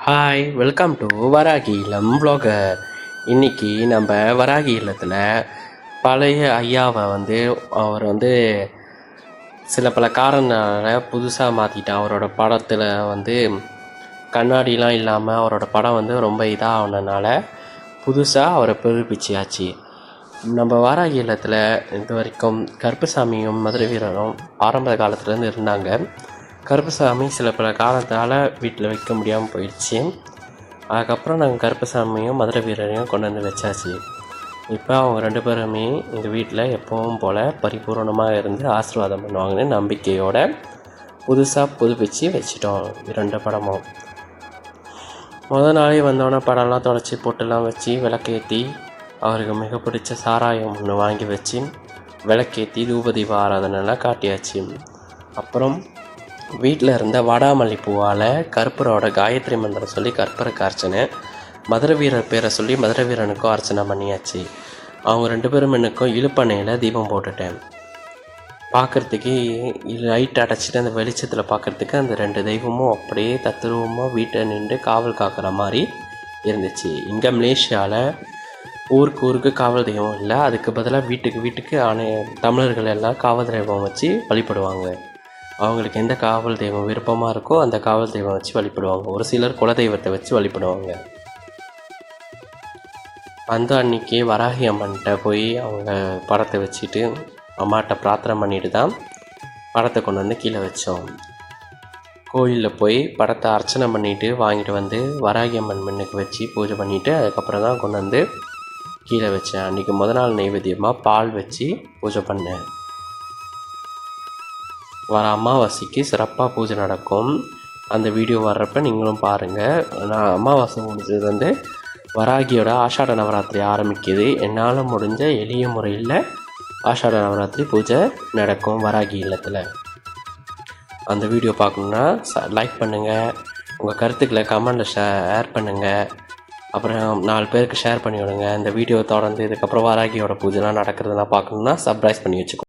Hi welcome to Varahi இல்லம் vlogger. இன்னைக்கு நம்ம வராகி இல்லத்தில் பழைய ஐயாவை வந்து அவர் வந்து சில பல காரணனால புதுசாக மாற்றிட்டான் அவரோட படத்தில் வந்து கண்ணாடிலாம் இல்லாமல் அவரோட படம் வந்து ரொம்ப இதாக ஆனதுனால புதுசாக அவரை புதுப்பிச்சியாச்சு நம்ம வாராகி இல்லத்தில் இது வரைக்கும் கருப்புசாமியும் மதுரை வீரரும் ஆரம்ப காலத்துலேருந்து இருந்தாங்க. கருப்பசாமி சில பல காலத்தால் வீட்டில் வைக்க முடியாமல் போயிடுச்சு. அதுக்கப்புறம் நாங்கள் கருப்பசாமியும் மதுரை வீரரையும் கொண்டு வந்து வச்சாச்சு. இப்போ அவங்க ரெண்டு பேருமே எங்கள் வீட்டில் எப்பவும் போல் பரிபூரணமாக இருந்து ஆசீர்வாதம் பண்ணுவாங்கன்னு நம்பிக்கையோடு புதுசாக புதுப்பிச்சு வச்சிட்டோம் இரண்டு படமும். முதல் நாளே வந்தோடனே படம்லாம் தொடச்சி பொட்டுலாம் வச்சு விளக்கேற்றி அவருக்கு மிக பிடிச்ச சாராயம் ஒன்று வாங்கி வச்சு விளக்கேற்றி தூபதீப ஆராதனைலாம் காட்டியாச்சு. அப்புறம் வீட்டில் இருந்த வாடாமல்லி பூவால் கற்பூரோட காயத்ரி மந்திரம் சொல்லி கற்பூரக்கு அர்ச்சனை மதுர வீரர் பேரை சொல்லி மதுர வீரனுக்கும் அர்ச்சனை பண்ணியாச்சு. அவங்க ரெண்டு பேரும் எனக்கும் இழுப்பண்ணையில் தீபம் போட்டுட்டேன். பார்க்குறதுக்கு லைட் அடைச்சிட்டு அந்த வெளிச்சத்தில் பார்க்குறதுக்கு அந்த ரெண்டு தெய்வமும் அப்படியே தத்துருவமாக வீட்டை நின்று காவல் காக்கிற மாதிரி இருந்துச்சு. இங்கே மலேசியாவில் ஊருக்கு ஊருக்கு காவல் தெய்வம் இல்லை. அதுக்கு பதிலாக வீட்டுக்கு வீட்டுக்கு ஆணைய தமிழர்கள் எல்லாம் காவல் தெய்வம் வச்சு வழிபடுவாங்க. அவங்களுக்கு எந்த காவல் தெய்வம் விருப்பமாக இருக்கோ அந்த காவல் தெய்வம் வச்சு வழிபடுவாங்க. ஒரு சிலர் குலதெய்வத்தை வச்சு வழிபடுவாங்க. அந்த அன்னைக்கு வராகி அம்மன்கிட்ட போய் அவங்க படத்தை வச்சுட்டு அம்மாட்ட பிரார்த்தனை பண்ணிட்டு தான் படத்தை கொண்டு வந்து கீழே வச்சோம். கோயிலில் போய் படத்தை அர்ச்சனை பண்ணிவிட்டு வாங்கிட்டு வந்து வராகி அம்மன் மண்ணுக்கு வச்சு பூஜை பண்ணிவிட்டு அதுக்கப்புறம் தான் கொண்டு வந்து கீழே வச்சேன். அன்றைக்கி முத நாள் நைவேத்தியமாக பால் வச்சு பூஜை பண்ணேன். வர அமாவாசைக்கு சிறப்பாக பூஜை நடக்கும். அந்த வீடியோ வர்றப்ப நீங்களும் பாருங்கள் நான் அமாவாசை முடிஞ்சது வந்து வராகியோட ஆஷாட நவராத்திரி ஆரம்பிக்குது. என்னால் முடிஞ்ச எளிய முறையில் ஆஷாட நவராத்திரி பூஜை நடக்கும் வராகி இல்லத்தில். அந்த வீடியோ பார்க்கணுன்னா லைக் பண்ணுங்கள் உங்கள் கருத்துக்களை கமெண்டில் ஷேர் பண்ணுங்கள் அப்புறம் நாலு பேருக்கு ஷேர் பண்ணி விடுங்க. இந்த வீடியோ தொடர்ந்து இதுக்கப்புறம் வராகியோட பூஜைலாம் நடக்கிறதுலாம் பார்க்கணுன்னா சர்ப்ரைஸ் பண்ணி வச்சுக்கோங்க